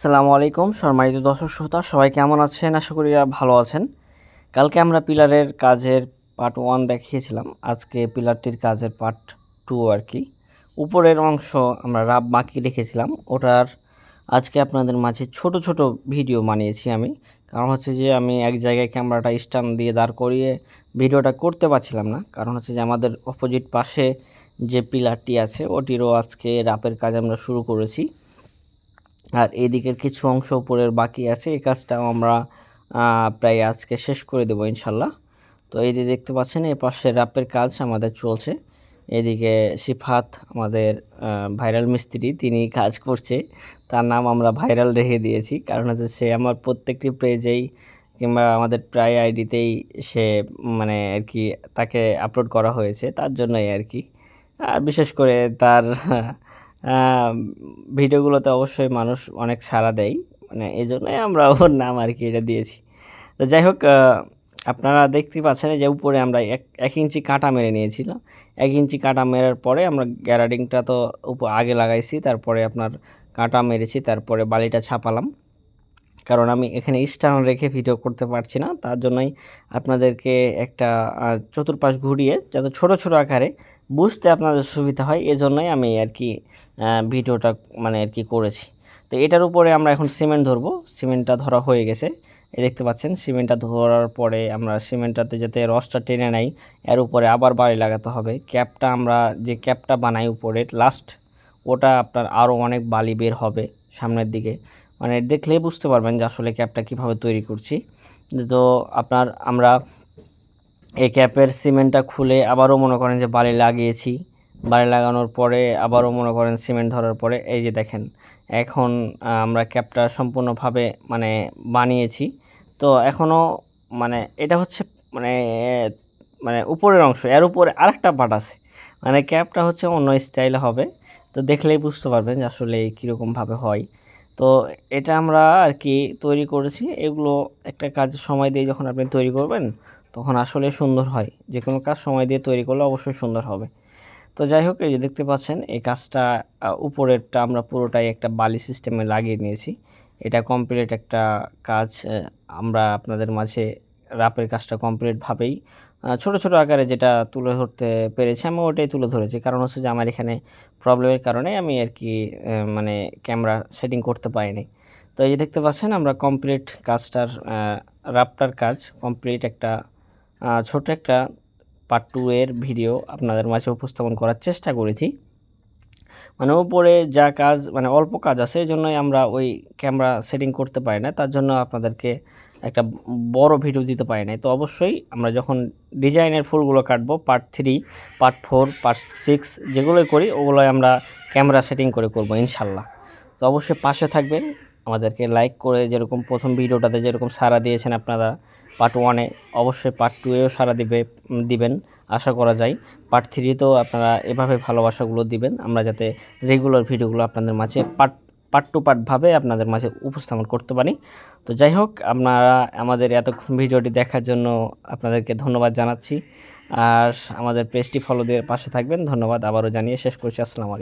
সালামু আলাইকুম, সম্মানিত দর্শক শ্রোতা, সবাই কেমন আছেন? আশা করি ভালো আছেন। কালকে আমরা পিলারের কাজের পার্ট ওয়ান দেখিয়েছিলাম। আজকে পিলারটির কাজের পার্ট টু আর কি। উপরের অংশ আমরা রাব বাকি রেখেছিলাম। ওটার আজকে আপনাদের মাঝে ছোট ছোট ভিডিও বানিয়েছি আমি। কারণ হচ্ছে যে আমি এক জায়গায় ক্যামেরাটা স্ট্যান্ড দিয়ে দাঁড় করিয়ে ভিডিওটা করতে পারছিলাম না। কারণ হচ্ছে যে আমাদের অপোজিট পাশে যে পিলারটি আছে, ওটিরও আজকে রাপের কাজ আমরা শুরু করেছি। আর এদিকের কিছু অংশ উপরের বাকি আছে, এই কাজটাও আমরা প্রায় আজকে শেষ করে দেবো ইনশাল্লাহ। তো এই যে দেখতে পাচ্ছেন, এই পাশে র্যাপের কাজ আমাদের চলছে। এদিকে সিফাত আমাদের ভাইরাল মিস্ত্রি, তিনি কাজ করছে। তার নাম আমরা ভাইরাল রেখে দিয়েছি, কারণ হচ্ছে সে আমার প্রত্যেকটি পেজেই কিংবা আমাদের প্রায় আইডিতেই সে মানে আর কি, তাকে আপলোড করা হয়েছে, তার জন্যই আর কি। আর বিশেষ করে তার ভিডিওগুলোতে অবশ্যই মানুষ অনেক সাড়া দেয়। মানে এই জন্যই আমরা ওর নাম আর কি এটা দিয়েছি। তো যাই হোক আপনারা দেখতে পাচ্ছেন যে উপরে আমরা এক এক ইঞ্চি কাঁটা মেরে নিয়েছিলাম। এক ইঞ্চি কাঁটা মেরার পরে আমরা গ্যারাডিংটা তো উপ, আগে লাগাইছি, তারপরে আপনার কাঁটা মেরেছি, তারপরে বালিটা ছাপালাম। কারণ আমি এখানে স্টান রেখে ভিডিও করতে পারছি না। তার জন্যই আপনাদেরকে একটা চতুর্পাশ ঘুরিয়ে যাতে ছোট ছোট আকারে বুঝতে আপনাদের সুবিধা হয়, এজন্যই আমি আর কি ভিডিওটা মানে আর কি করেছি। তো এটার উপরে আমরা এখন সিমেন্ট ধরবো। সিমেন্টটা ধরা হয়ে গেছে। এই দেখতে পাচ্ছেন সিমেন্টটা ধরার পরে আমরা সিমেন্টটাতে যাতে রসটা টেনে নেই, এর উপরে আবার বাড়ি লাগাতে হবে। ক্যাপটা আমরা, যে ক্যাপটা বানাই উপরের লাস্ট ওটা আপনার আরও অনেক বালি বের হবে সামনের দিকে। মানে দেখলেই বুঝতে পারবেন যে আসলে ক্যাপটা কীভাবে তৈরি করছি। তো আপনার আমরা এই ক্যাপের সিমেন্টটা খুলে আবারও মনে করেন যে বালি লাগিয়েছি। বালি লাগানোর পরে আবারও মনে করেন সিমেন্ট ধরার পরে এই যে দেখেন, এখন আমরা ক্যাপটা সম্পূর্ণভাবে মানে বানিয়েছি। তো এখনও মানে এটা হচ্ছে মানে মানে উপরের অংশ, এর উপরে আরেকটা পার্ট আছে। মানে ক্যাপটা হচ্ছে অন্য স্টাইলে হবে। তো দেখলেই বুঝতে পারবেন যে আসলে কীরকমভাবে হয়। তো এটা আমরা আর কি তৈরি করেছি। এগুলো একটা কাজের সময় দিয়ে যখন আপনি তৈরি করবেন, তখন আসলে সুন্দর হয়। যে কোনো কাজ সময় দিয়ে তৈরি করলে অবশ্যই সুন্দর হবে। তো যাই হোক, এই যে দেখতে পাচ্ছেন, এই কাজটা উপরেরটা আমরা পুরোটাই একটা বালি সিস্টেমে লাগিয়ে নিয়েছি। এটা কমপ্লিট একটা কাজ আমরা আপনাদের মাঝে রাপের কাজটা কমপ্লিটভাবেই ছোট ছোট আকারে যেটা তুলে ধরতে পেরেছি আমি ওটাই তুলে ধরেছি। কারণ হচ্ছে যে আমার এখানে প্রবলেমের কারণে আমি আর কি মানে ক্যামেরা সেটিং করতে পারিনি। তো এই যে দেখতে পাচ্ছেন, আমরা কমপ্লিট কাজটার রাপটার কাজ কমপ্লিট একটা ছোট একটা পার্ট টু এর ভিডিও আপনাদের মাঝে উপস্থাপন করার চেষ্টা করেছি। মানে উপরে যা কাজ মানে অল্প কাজ আছে, এই জন্যই আমরা ওই ক্যামেরা সেটিং করতে পারি না। তার জন্য আপনাদেরকে একটা বড় ভিডিও দিতে পারি না তো অবশ্যই আমরা যখন ডিজাইনের ফুলগুলো কাটবো part three part four part six যেগুলোই করি, ওগুলোই আমরা ক্যামেরা সেটিং করে করব ইনশাল্লাহ। তো অবশ্যই পাশে থাকবেন। আমাদেরকে লাইক করে যেরকম প্রথম ভিডিওটাতে যেরকম সারা দিয়েছেন আপনারা পার্ট ওয়ানে অবশ্যই পার্ট টুয়েও সারা দিবে, দিবেন। আশা করা যায় পার্ট থ্রিতেও আপনারা এভাবে ভালোবাসাগুলো দিবেন। আমরা যাতে রেগুলার ভিডিওগুলো আপনাদের মাঝে পার্ট পার্ট টু পার্টভাবে আপনাদের মাঝে উপস্থাপন করতে পারি। তো যাই হোক, আপনারা আমাদের এতক্ষণ ভিডিওটি দেখার জন্য আপনাদেরকে ধন্যবাদ জানাচ্ছি। আর আমাদের পেজটি ফলো পাশে থাকবেন। ধন্যবাদ। আবারও জানিয়ে শেষ করছি। আসসালামু